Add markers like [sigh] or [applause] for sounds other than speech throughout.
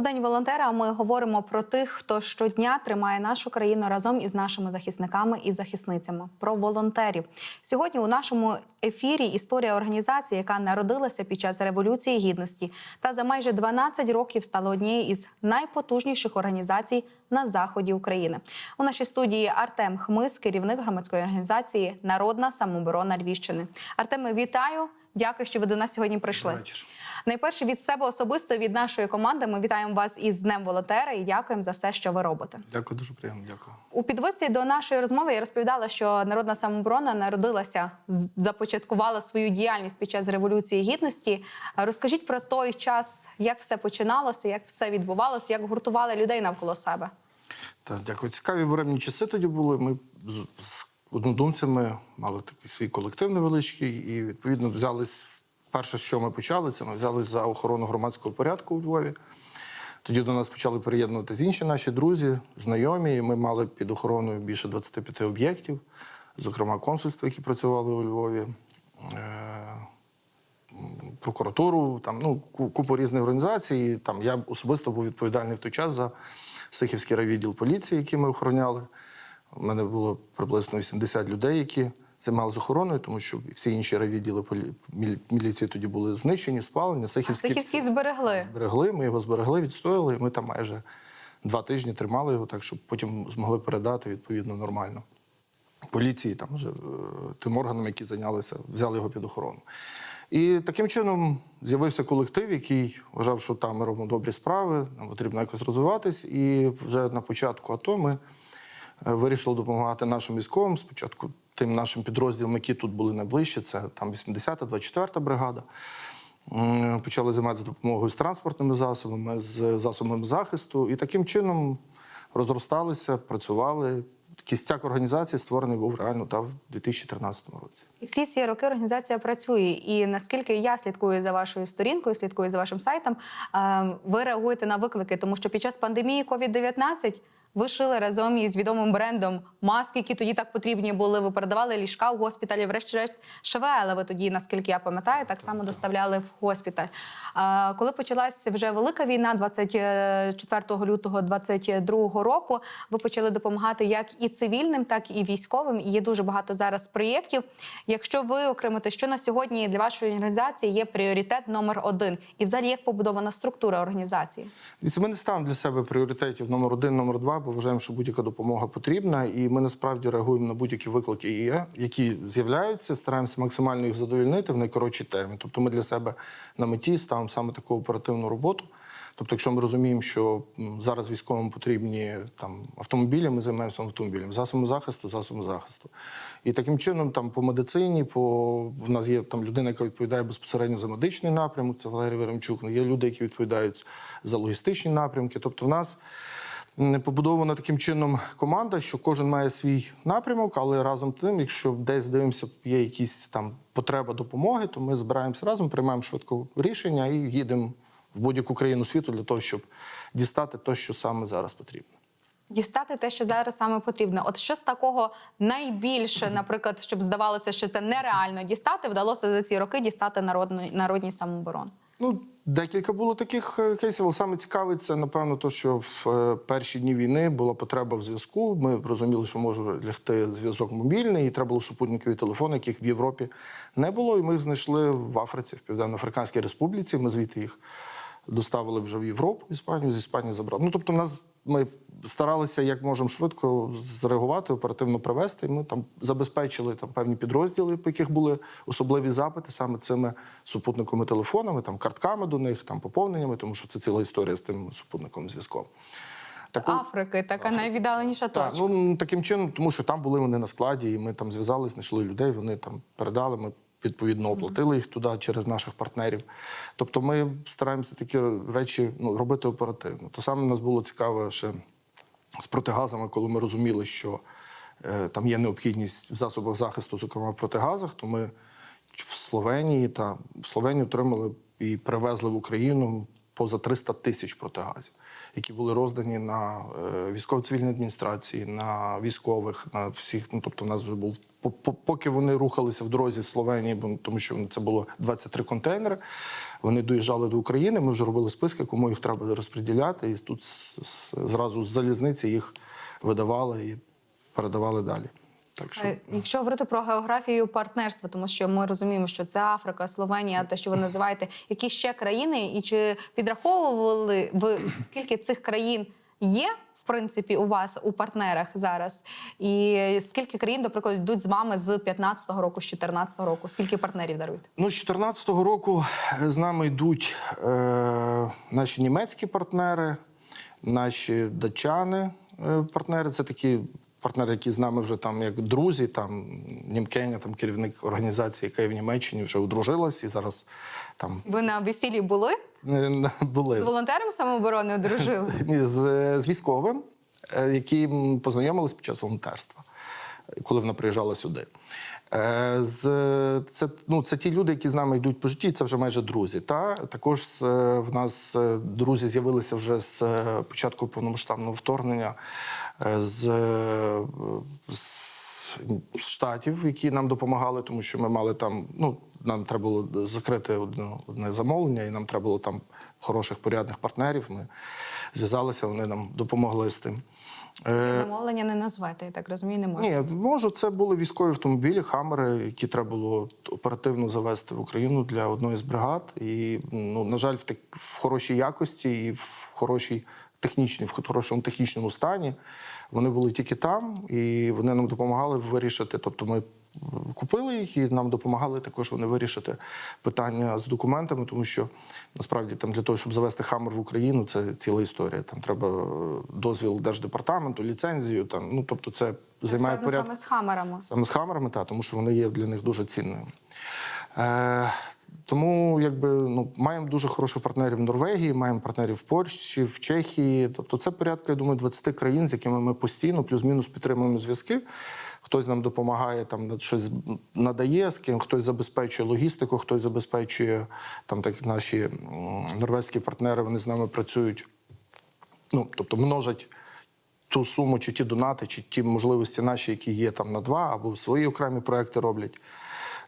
у день волонтера ми говоримо про тих, хто щодня тримає нашу країну разом із нашими захисниками і захисницями. Про волонтерів сьогодні у нашому ефірі історія організації, яка народилася під час революції гідності, та за майже 12 років стала однією із найпотужніших організацій на заході України. У нашій студії Артем Хмис, керівник громадської організації Народна самооборона Львівщини. Артеме, вітаю! Дякую, що ви до нас сьогодні прийшли. Найперше від себе особисто від нашої команди. Ми вітаємо вас із Днем волонтера і дякуємо за все, що ви робите. Дякую, дуже приємно. Дякую. У підводці до нашої розмови я розповідала, що народна самооборона народилася, започаткувала свою діяльність під час революції гідності. Розкажіть про той час, як все починалося, як все відбувалося, як гуртували людей навколо себе. Так, дякую. Цікаві буремні часи тоді були. Ми з однодумцями мали такий свій колектив невеличкий, і відповідно взялись. Перше, що ми почали, це ми взялись за охорону громадського порядку у Львові. Тоді до нас почали приєднуватися інші наші друзі, знайомі. Ми мали під охороною більше 25 об'єктів, зокрема консульства, які працювали у Львові. Е, прокуратуру, там ну купу різних організацій. Там я особисто був відповідальний в той час за Сихівський райвідділ поліції, який ми охороняли. У мене було приблизно 80 людей, які займалися охороною, тому що всі інші райвідділи міліції тоді були знищені, спалені. Сихівський Сихівські зберегли. зберегли. Ми його зберегли, відстояли. Ми там майже два тижні тримали його, так щоб потім змогли передати відповідно нормально. Поліції, там вже е, тим органам, які зайнялися, взяли його під охорону. І таким чином з'явився колектив, який вважав, що там ми робимо добрі справи, нам потрібно якось розвиватись. І вже на початку АТО ми е, вирішили допомагати нашим військовим. Спочатку тим нашим підрозділам, які тут були найближче, це там 80-та, 24-та бригада. Почали займатися допомогою з транспортними засобами, з засобами захисту. І таким чином розросталися, працювали. Кістяк організації створений був реально та в 2013 році. І всі ці роки організація працює. І наскільки я слідкую за вашою сторінкою, слідкую за вашим сайтом, е, ви реагуєте на виклики, тому що під час пандемії COVID-19 ви шили разом із відомим брендом маски, які тоді так потрібні були. Ви передавали ліжка в госпіталі. Врешті-решт ШВЛ ви тоді, наскільки я пам'ятаю, так само доставляли в госпіталь. Е, Коли почалася вже велика війна, 24 лютого 2022 року, ви почали допомагати як і цивільним, так і військовим. І є дуже багато зараз проєктів. Якщо ви окремите, що на сьогодні для вашої організації є пріоритет номер один, і взагалі як побудована структура організації? Дивіться, Ми не ставимо для себе пріоритетів номер один, номер два, бо вважаємо, що будь-яка допомога потрібна, і ми насправді реагуємо на будь-які виклики, які з'являються, стараємося максимально їх задовільнити в найкоротший термін. Тобто ми для себе на меті ставимо саме таку оперативну роботу. Тобто, якщо ми розуміємо, що зараз військовим потрібні там автомобілі, ми займаємося автомобілем, засобами захисту, засобами захисту. І таким чином, там по медицині, по в нас є там людина, яка відповідає безпосередньо за медичний напрямок, це Валерій Веремчук. Ну, Є люди, які відповідають за логістичні напрямки. Тобто, в нас побудована таким чином команда, що кожен має свій напрямок, але разом тим, якщо десь дивимося, є якісь там потреба допомоги, то ми збираємося разом, приймаємо швидко рішення і їдемо в будь-яку країну світу для того, щоб дістати те, що саме зараз потрібно. Дістати те, що зараз саме потрібно. От що з такого найбільше, наприклад, щоб здавалося, що це нереально дістати, вдалося за ці роки дістати народної народній самооборони. Ну, декілька було таких е, кейсів, але саме цікаве це, напевно, то, що в е, перші дні війни була потреба в зв'язку. Ми розуміли, що може лягти зв'язок мобільний, і треба було супутникові телефони, яких в Європі не було. І ми їх знайшли в Африці, в Південно-Африканській Республіці. Ми звідти їх доставили вже в Європу, в Іспанію, з Іспанії забрали. Ну, тобто, в нас ми старалися як можемо швидко зреагувати, оперативно провести. Ми там забезпечили там певні підрозділи, по яких були особливі запити саме цими супутниковими телефонами, там картками до них, там поповненнями, тому що це ціла історія з тим супутниковим зв'язком. З Таку- Африки, така найвіддаленіша Так, ну таким чином, тому що там були вони на складі, і ми там зв'язалися, знайшли людей, вони там передали. Ми відповідно оплатили їх туди через наших партнерів. Тобто, ми стараємося такі речі ну, робити оперативно. То саме нас було цікаво ще з протигазами, коли ми розуміли, що е, там є необхідність в засобах захисту, зокрема в протигазах, то ми в Словенії та в Словенію отримали і привезли в Україну поза 300 тисяч протигазів, які були роздані на е, військово-цивільні адміністрації, на військових, на всіх. Ну тобто, в нас вже був по- по- поки вони рухалися в дорозі з Словенії, бо- тому що це було 23 контейнери. Вони доїжджали до України. Ми вже робили списки, кому їх треба розподіляти. І тут зразу з залізниці їх видавали і передавали далі. Так що Е, Якщо говорити про географію партнерства, тому що ми розуміємо, що це Африка, Словенія, те, що ви називаєте, які ще країни, і чи підраховували ви скільки цих країн є? В принципі, у вас у партнерах зараз, і скільки країн, до прикладу, йдуть з вами з 15-го року, з 14-го року? Скільки партнерів даруєте? Ну, з 2014 року з нами йдуть е, наші німецькі партнери, наші датчани е, партнери. Це такі партнери, які з нами вже там як друзі. Там Німкеня, там керівник організації, яка є в Німеччині, вже одружилась і зараз там Ви на весіллі були були з волонтером самооборони одружили? [laughs] Ні, з, з військовим, е, які познайомились під час волонтерства, коли вона приїжджала сюди. Е, З, це, ну, це ті люди, які з нами йдуть по житті, це вже майже друзі. Та? Також з, е, в нас друзі з'явилися вже з початку повномасштабного вторгнення з, з штатів, які нам допомагали, тому що ми мали там. Ну, нам треба було закрити одне, одне замовлення, і нам треба було там хороших порядних партнерів. Ми зв'язалися, вони нам допомогли з тим. Е, Замовлення не назвете, я так розумію, не можна. ні, можу, це були військові автомобілі, хамери, які треба було оперативно завести в Україну для одної з бригад. І, ну, на жаль, в, так, в хорошій якості і в хорошій технічній, в хорошому технічному стані. Вони були тільки там, і вони нам допомагали вирішити. Тобто ми купили їх і нам допомагали також вони вирішити питання з документами, тому що насправді там для того, щоб завести хамер в Україну, це ціла історія. Там треба е, дозвіл держдепартаменту, ліцензію. Там, ну тобто, це займає порядок. саме з хамерами. Саме з хамерами, та, тому що вони є для них дуже цінною. Е, тому якби, ну, маємо дуже хороших партнерів в Норвегії, маємо партнерів в Польщі, в Чехії. Тобто це порядка, я думаю, 20 країн, з якими ми постійно плюс-мінус підтримуємо зв'язки. Хтось нам допомагає, там щось надає, з ким хтось забезпечує логістику, хтось забезпечує там так наші норвезькі партнери, вони з нами працюють. Ну, тобто множать ту суму, чи ті донати, чи ті можливості наші, які є там на два, або свої окремі проекти роблять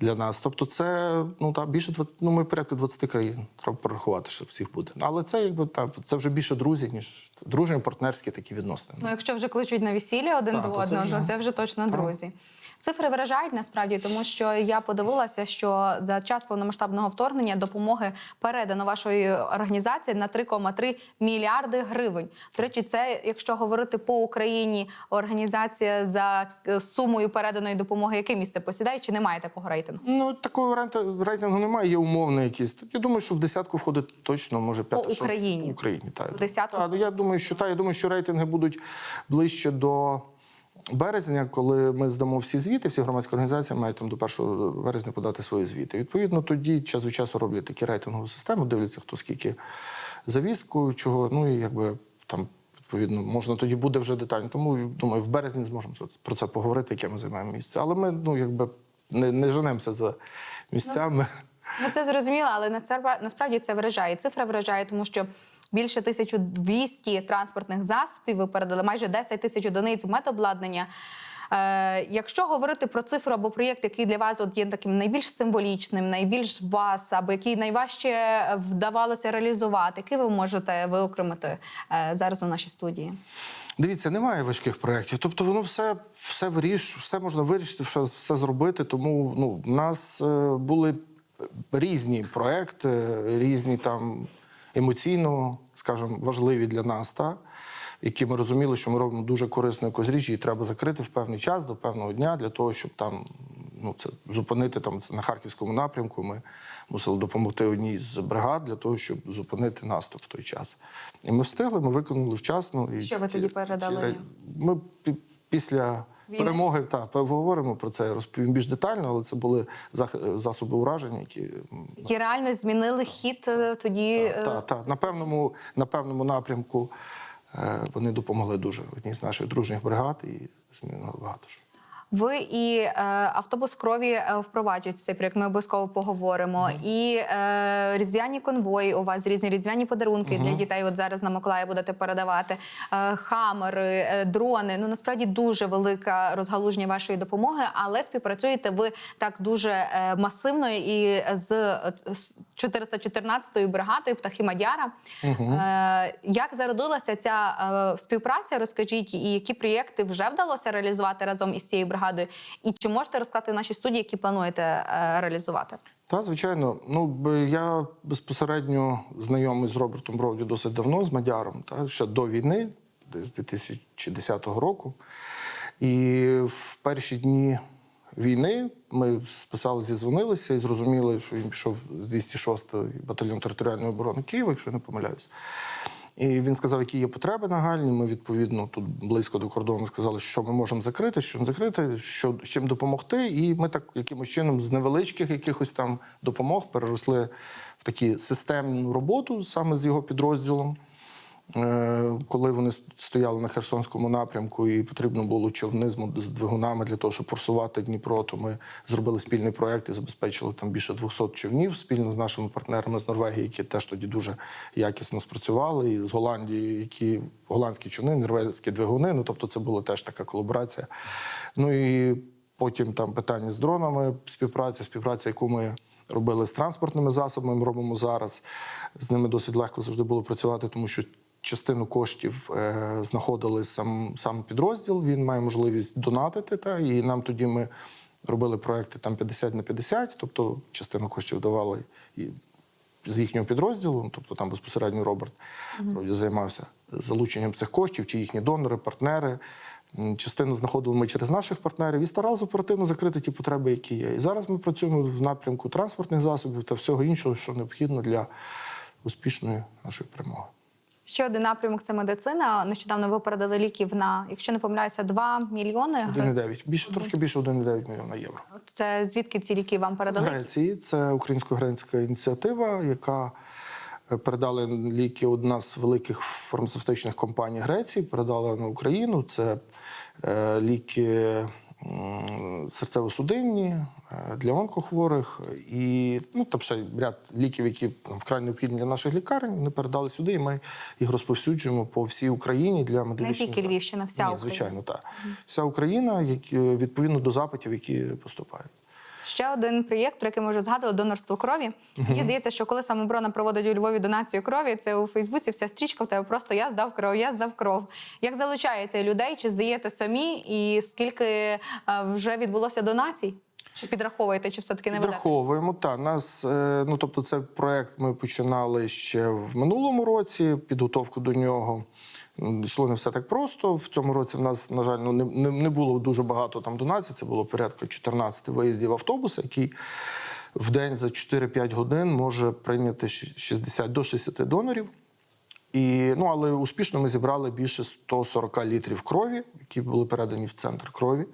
для нас. Тобто, це ну та більше 20, ну ми порядка 20 країн. Треба порахувати, що всіх буде. Але це якби так, це вже більше друзі, ніж дружні партнерські такі відносини. Ну, якщо вже кличуть на весілля один та, до то це одного, вже- то це вже точно друзі. Цифри вражають насправді, тому що я подивилася, що за час повномасштабного вторгнення допомоги передано вашої організації на 3,3 мільярди гривень. До речі, це якщо говорити по Україні, організація за е, сумою переданої допомоги, яке місце посідає, чи немає такого рейтингу? Ну такого рейтингу, немає, є умовний якийсь. Я думаю, що в десятку входить точно, може п'ята шоста. Україні? Україні, так. В десятку? Так, ну, я думаю, що та я думаю, що рейтинги будуть ближче до. Березня, коли ми здамо всі звіти, всі громадські організації мають там до 1 березня подати свої звіти. Відповідно, тоді час від часу роблять такі рейтингові системи, дивляться, хто скільки завіску, чого. Ну і якби там відповідно можна тоді буде вже детально. Тому думаю, в березні зможемо про це- поговорити, яке ми займаємо місце. Але ми ну якби не, не женемося за місцями. Ну це зрозуміло, але насправді- насправді це вражає. Цифра вражає, тому що більше 1200 транспортних засобів ви передали, майже 10 тисяч одиниць медобладнання. Е, якщо говорити про цифру або проєкт, який для вас от є таким найбільш символічним, найбільш вас, або який найважче вдавалося реалізувати, який ви можете виокремити е, зараз у нашій студії? Дивіться, немає важких проєктів. Тобто воно все, все виріш, все можна вирішити, все, все зробити. Тому ну, в нас е, були різні проекти, різні там емоційно, скажімо, важливі для нас, та, які ми розуміли, що ми робимо дуже корисну якусь річ, і треба закрити в певний час до певного дня для того, щоб там ну, це зупинити там це на харківському напрямку. Ми мусили допомогти одній з бригад для того, щоб зупинити наступ в той час. І ми встигли, ми виконали вчасно. І Що ви ці- тоді передали? ці Ми після Війни? перемоги та поговоримо про це, розповім більш детально, але це були засоби ураження, які Які реально змінили хід е, тоді? е, та, та, на, певному, на певному напрямку е, вони допомогли дуже одній з наших дружніх бригад і змінили багато що. Ви і е, автобус крові е, впроваджуєте цей проєкт. Ми обов'язково поговоримо. І е, різдвяні конвої у вас різні різдвяні подарунки для дітей. От зараз на Миколая будете передавати е, хамери, е, дрони. Ну насправді дуже велика розгалуження вашої допомоги, але співпрацюєте ви так дуже е, масивно і з е, з 414-ю бригадою птахи Мадяра. Е, як зародилася ця е, співпраця? Розкажіть, і які проєкти вже вдалося реалізувати разом із цією бригадою? І чи можете розказати в нашій студії, які плануєте е, реалізувати? Та, звичайно, ну я безпосередньо знайомий з Робертом Броуді досить давно, з Мадяром, та, ще до війни, з 2010 року. І в перші дні війни ми списали, зізвонилися і зрозуміли, що він пішов з 206-ї батальйон територіальної оборони Києва, якщо я не помиляюсь. І він сказав, які є потреби нагальні. Ми відповідно тут близько до кордону сказали, що ми можемо закрити, що не закрити, що з чим допомогти. І ми так якимось чином з невеличких якихось там допомог переросли в такі системну роботу саме з його підрозділом. Е, Коли вони стояли на Херсонському напрямку і потрібно було човни з двигунами для того, щоб форсувати Дніпро, то ми зробили спільний проект і забезпечили там більше 200 човнів спільно з нашими партнерами з Норвегії, які теж тоді дуже якісно спрацювали, і з Голландії, які голландські човни, норвезькі двигуни. Ну тобто, це була теж така колаборація. Ну і потім там питання з дронами, співпраця, співпраця, яку ми робили з транспортними засобами, ми робимо зараз. З ними досить легко завжди було працювати, тому що частину коштів е, знаходили сам, сам підрозділ. Він має можливість донатити. Та, і нам тоді ми робили проекти там 50 на 50, тобто частину коштів давали і з їхнього підрозділу, ну, тобто там безпосередньо Роберт вроді, займався залученням цих коштів, чи їхні донори, партнери. Частину знаходили ми через наших партнерів і старалися оперативно закрити ті потреби, які є. І зараз ми працюємо в напрямку транспортних засобів та всього іншого, що необхідно для успішної нашої перемоги. Ще один напрямок це медицина. Нещодавно ви передали ліків на, якщо не помиляюся, 2 мільйони. гривень. 1,9. Більше трошки більше 1,9 мільйона євро. Це звідки ці ліки вам З передали? Греції це українсько-грецька ініціатива, яка е, передали ліки одна з великих фармацевтичних компаній Греції, передала на Україну. Це е, ліки серцево-судинні е, для онкохворих і ну там ще ряд ліків, які там, вкрай необхідні для наших лікарень. Вони передали сюди, і ми їх розповсюджуємо по всій Україні для медичних тільки. Львівщина, вся Ні, Україна? звичайно, так. Вся Україна, які, відповідно до запитів, які поступають. Ще один проєкт, про який ми вже згадували, донорство крові. Мені здається, що коли самоборона проводить у Львові донацію крові, це у Фейсбуці вся стрічка в тебе просто я здав кров, я здав кров. Як залучаєте людей? Чи здаєте самі? І скільки е, вже відбулося донацій? Чи підраховуєте, чи все таки не ведете? Підраховуємо. Та нас е, ну тобто, це проект ми починали ще в минулому році. Підготовку до нього йшло не все так просто. В цьому році в нас, на жаль, ну не, не, було дуже багато там донацій. Це було порядка 14 виїздів автобуса, який в день за 4-5 годин може прийняти щ- 60 до 60 донорів. І, ну, але успішно ми зібрали більше 140 літрів крові, які були передані в центр крові.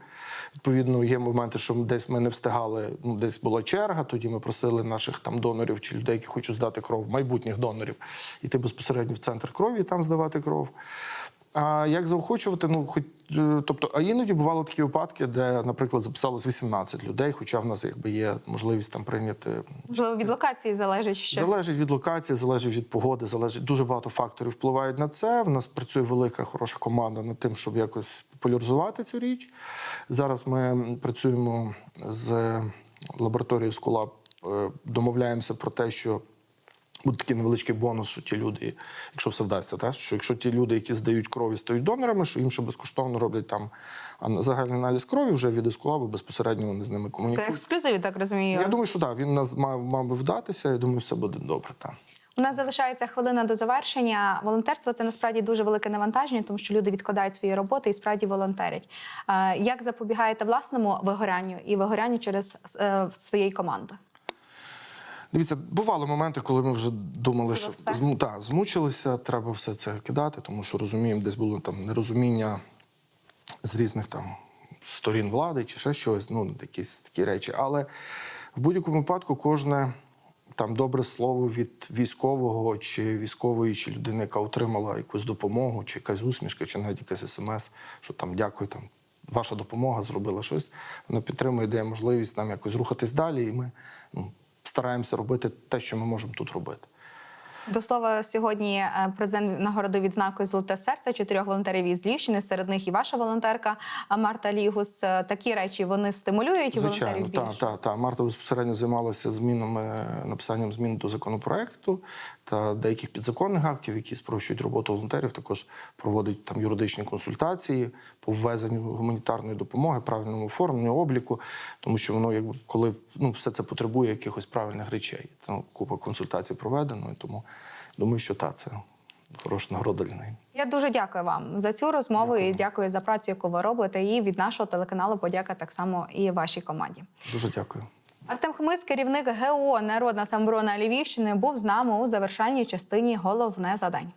Відповідно, є моменти, що десь ми не встигали, ну, десь була черга, тоді ми просили наших там донорів чи людей, які хочуть здати кров, майбутніх донорів, йти безпосередньо в центр крові і там здавати кров. А як заохочувати? Ну, хоч, е, тобто, а іноді бували такі випадки, де, наприклад, записалось 18 людей, хоча в нас якби є можливість там прийняти Можливо, від локації залежить ще. Залежить від локації, залежить від погоди, залежить дуже багато факторів впливають на це. В нас працює велика хороша команда над тим, щоб якось популяризувати цю річ. Зараз ми працюємо з лабораторією Скулаб, е, домовляємося про те, що. Буде такий невеличкий бонус, що ті люди, якщо все вдасться, так? що якщо ті люди, які здають кров і стають донорами, що їм ще безкоштовно роблять там загальний аналіз крові вже від Ескулабу, безпосередньо вони з ними Це ексклюзив, так розумію. Я думаю, що так, він нас мав, мав би вдатися. Я думаю, все буде добре. Так. У нас залишається хвилина до завершення. Волонтерство це насправді дуже велике навантаження, тому що люди відкладають свої роботи і справді волонтерять. Е, Як запобігаєте власному вигорянню і вигорянню через е, своєї команди? Дивіться, бували моменти, коли ми вже думали, що зму, та, змучилися, треба все це кидати, тому що розуміємо, десь було там нерозуміння з різних там сторін влади чи ще щось, ну, якісь такі речі. Але в будь-якому випадку кожне там добре слово від військового чи військової, чи людини, яка отримала якусь допомогу, чи якась усмішка, чи навіть якась смс, що там дякую, там ваша допомога зробила щось. Вона підтримує, дає можливість нам якось рухатись далі, і ми ну, стараємося робити те, що ми можемо тут робити. До слова, сьогодні е, президент нагородив відзнакою Золоте серце чотирьох волонтерів із Львівщини. Серед них і ваша волонтерка Марта Лігус. Е, Такі речі вони стимулюють Звичайно, волонтерів так, більше? так, так. Марта безпосередньо займалася змінами, написанням змін до законопроекту та деяких підзаконних актів, які спрощують роботу волонтерів. Також проводить там юридичні консультації по ввезенню гуманітарної допомоги, правильному оформленню, обліку, тому що воно, якби коли ну, все це потребує якихось правильних речей. Тому купа консультацій проведено, і тому думаю, що та це хороша нагорода для неї. Я дуже дякую вам за цю розмову і дякую за працю, яку ви робите. І від нашого телеканалу подяка так само і вашій команді. Дуже дякую. Артем Хмис, керівник ГО Народна самоборона Львівщини, був з нами у завершальній частині головне задань.